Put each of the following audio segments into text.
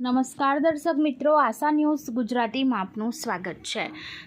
નમસ્કાર દર્શક મિત્રો, આશા ન્યૂઝ ગુજરાતીમાં આપનું સ્વાગત છે.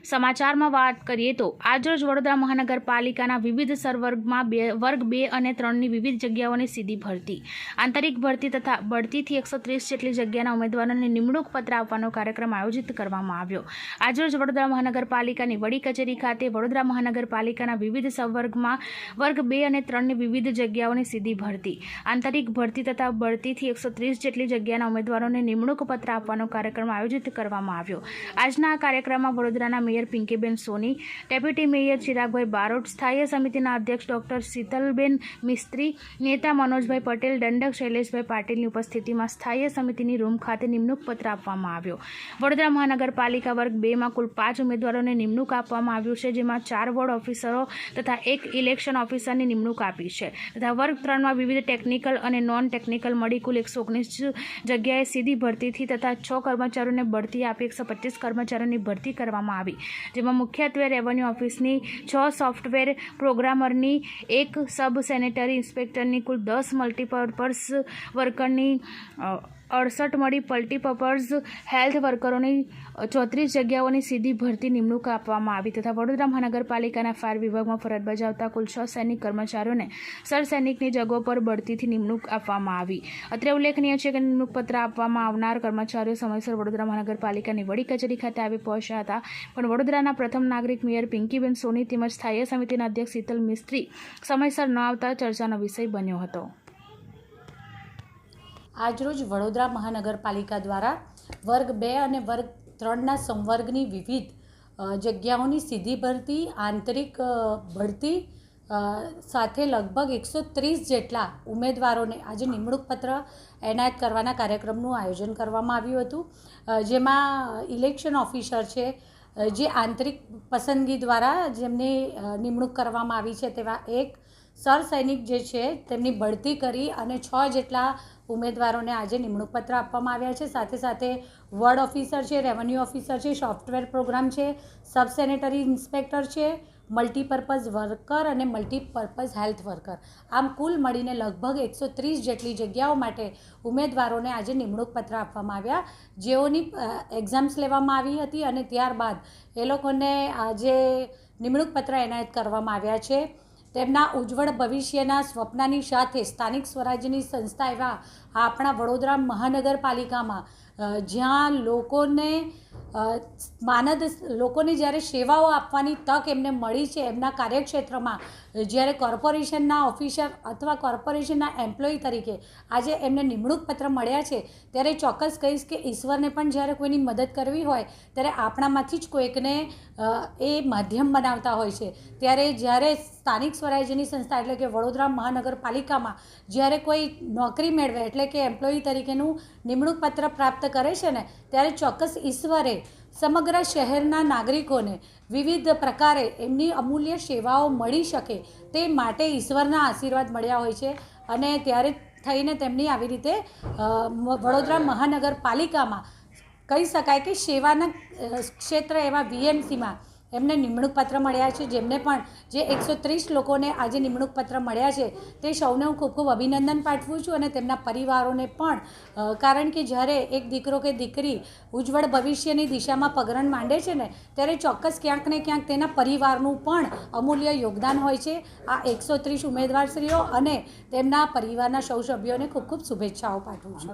સમાચારમાં વાત કરીએ તો આજરોજ વડોદરા મહાનગરપાલિકાના વિવિધ સરવર્ગમાં બે, વર્ગ બે અને ત્રણની વિવિધ જગ્યાઓની સીધી ભરતી. આંતરિક ભરતી તથા બઢતીથી એકસો ત્રીસ જેટલી જગ્યાના ઉમેદવારોને નિમણૂક પત્ર આપવાનો કાર્યક્રમ આયોજિત કરવામાં આવ્યો. આજરોજ વડોદરા મહાનગરપાલિકાની વડી કચેરી ખાતે વડોદરા મહાનગરપાલિકાના વિવિધ સંવર્ગમાં વર્ગ બે અને ત્રણની વિવિધ જગ્યાઓની સીધી ભરતી. આંતરિક ભરતી તથા બઢતીથી એકસો ત્રીસ જેટલી જગ્યાના ઉમેદવારોને નિમણૂક પત્ર આપવાનો કાર્યક્રમ આયોજિત કરવામાં આવ્યો. આજના આ કાર્યક્રમમાં વડોદરાના mayor Pinkiben Soni, deputy mayor Chiragbhai Barot, સ્થાયી સમિતિના અધ્યક્ષ ડોક્ટર શીતલબેન મિસ્ત્રી, નેતા મનોજભાઈ પટેલ, દંડક શૈલેષભાઈ પાટીલની ઉપસ્થિતિમાં સ્થાયી સમિતિની રૂમ ખાતે નિમણૂક પત્ર આપવામાં આવ્યો. વડોદરા મહાનગરપાલિકા વર્ગ બેમાં કુલ પાંચ ઉમેદવારોને નિમણૂક આપવામાં આવ્યું છે, જેમાં ચાર વોર્ડ ઓફિસરો તથા એક ઇલેક્શન ઓફિસરની નિમણૂક આપી છે. તથા વર્ગ ત્રણમાં વિવિધ ટેકનિકલ અને નોન ટેકનિકલ મળી કુલ એકસો ઓગણીસ જગ્યાએ સીધી ભરતીથી તથા છ કર્મચારીઓને બઢતી આપી એકસો પચીસ કર્મચારીઓની ભરતી કરવામાં આવી. જેમાં મુખ્યત્વે રેવન્યુ ઓફિસની છ સોફ્ટવેર પ્રોગ્રામરની એક સબ સેનેટરી ઇન્સ્પેક્ટરની કુલ દસ મલ્ટીપર્પઝ વર્કરની અડસઠ મળી મલ્ટીપર્પઝ હેલ્થ વર્કરોની ચોત્રીસ જગ્યાઓની સીધી ભરતી નિમણૂક આપવામાં આવી તથા વડોદરા મહાનગરપાલિકાના ફાયર વિભાગમાં ફરજ બજાવતા કુલ છ સૈનિક કર્મચારીઓને સર સૈનિકની જગો પર બઢતીથી નિમણૂક આપવામાં આવી. અત્રે ઉલ્લેખનીય છે કે નિમણૂક પત્ર આપવામાં આવનાર કર્મચારીઓ સમયસર વડોદરા મહાનગરપાલિકાની વડી કચેરી ખાતે આવી પહોંચ્યા હતા. પણ વડોદરાના પ્રથમ નાગરિક મેયર પિંકીબેન સોની તેમજ સ્થાયી સમિતિના અધ્યક્ષ શીતલ મિસ્ત્રી સમયસર ન આવતા ચર્ચાનો વિષય બન્યો હતો. આજરોજ વડોદરા મહાનગરપાલિકા દ્વારા વર્ગ બે અને વર્ગ ત્રણના સંવર્ગની વિવિધ જગ્યાઓની સીધી ભરતી, આંતરિક ભરતી સાથે લગભગ એકસો ત્રીસ જેટલા ઉમેદવારોને આજે નિમણૂક પત્ર એનાયત કરવાના કાર્યક્રમનું આયોજન કરવામાં આવ્યું હતું. જેમાં ઇલેક્શન ઓફિસર છે જે આંતરિક પસંદગી દ્વારા જેમની નિમણૂક કરવામાં આવી છે તેવા એક સર સૈનિક જે છે, તેમની બઢતી કરી અને છ જેટલા ઉમેદવારોને આજે નિમણૂક પત્ર આપવામાં આવ્યા છે. સાથે સાથે વોર્ડ ઓફિસર છે, રેવન્યુ ઓફિસર છે, સોફ્ટવેર પ્રોગ્રામ છે, સબ સેનેટરી ઇન્સ્પેક્ટર છે, મલ્ટીપર્પઝ વર્કર અને મલ્ટીપર્પઝ હેલ્થ વર્કર. આમ કુલ મળીને લગભગ એકસો ત્રીસ જેટલી જગ્યાઓ માટે ઉમેદવારોને આજે નિમણૂક પત્ર આપવામાં આવ્યા. જેઓની એક્ઝામ્સ લેવામાં આવી હતી અને ત્યારબાદ એ લોકોને આજે નિમણૂક પત્ર એનાયત કરવામાં આવ્યા છે. તેમના ઉજ્જવળ ભવિષ્યના સ્વપ્નની સાથે સ્થાનિક સ્વરાજ્યની સંસ્થા એવા આપણા વડોદરા મહાનગરપાલિકામાં જ્યાં લોકોને માનદ લોકોને જ્યારે સેવાઓ આપવાની તક એમને મળી છે એમના કાર્યક્ષેત્રમાં, જ્યારે કોર્પોરેશનના ઓફિસર અથવા કોર્પોરેશનના એમ્પ્લોયી તરીકે આજે એમને નિમણૂક પત્ર મળ્યા છે, ત્યારે ચોક્કસ કહીશ કે ઈશ્વરને પણ જ્યારે કોઈની મદદ કરવી હોય, ત્યારે આપણામાંથી જ કોઈકને એ માધ્યમ બનાવતા હોય છે. ત્યારે જ્યારે સ્થાનિક સ્વરાજ્યની સંસ્થા એટલે કે વડોદરા મહાનગરપાલિકામાં જ્યારે કોઈ નોકરી મેળવે એટલે કે એમ્પ્લોયી તરીકેનું નિમણૂક પત્ર પ્રાપ્ત કરે છે ને, ત્યારે ચોક્કસ ઈશ્વરે સમગ્ર શહેરના નાગરિકોને વિવિધ પ્રકારે એમની અમૂલ્ય સેવાઓ મળી શકે તે માટે ઈશ્વરના આશીર્વાદ મળ્યા હોય છે. અને ત્યારે થઈને તેમની આવી રીતે વડોદરા મહાનગરપાલિકામાં કહી શકાય કે સેવાના ક્ષેત્ર એવા વીએમસીમાં એમને નિમણૂક પત્ર મળ્યા છે. જેમને પણ જે એકસો ત્રીસ લોકોને આજે નિમણૂક પત્ર મળ્યા છે, તે સૌને હું ખૂબ ખૂબ અભિનંદન પાઠવું છું અને તેમના પરિવારોને પણ કારણ કે જ્યારે એક દીકરો કે દીકરી ઉજ્જવળ ભવિષ્યની દિશામાં પગરણ માંડે છે ને, ત્યારે ચોક્કસ ક્યાંક ને ક્યાંક તેના પરિવારનું પણ અમૂલ્ય યોગદાન હોય છે. આ એકસો ત્રીસ ઉમેદવારશ્રીઓ અને તેમના પરિવારના સૌ સભ્યોને ખૂબ ખૂબ શુભેચ્છાઓ પાઠવું છું.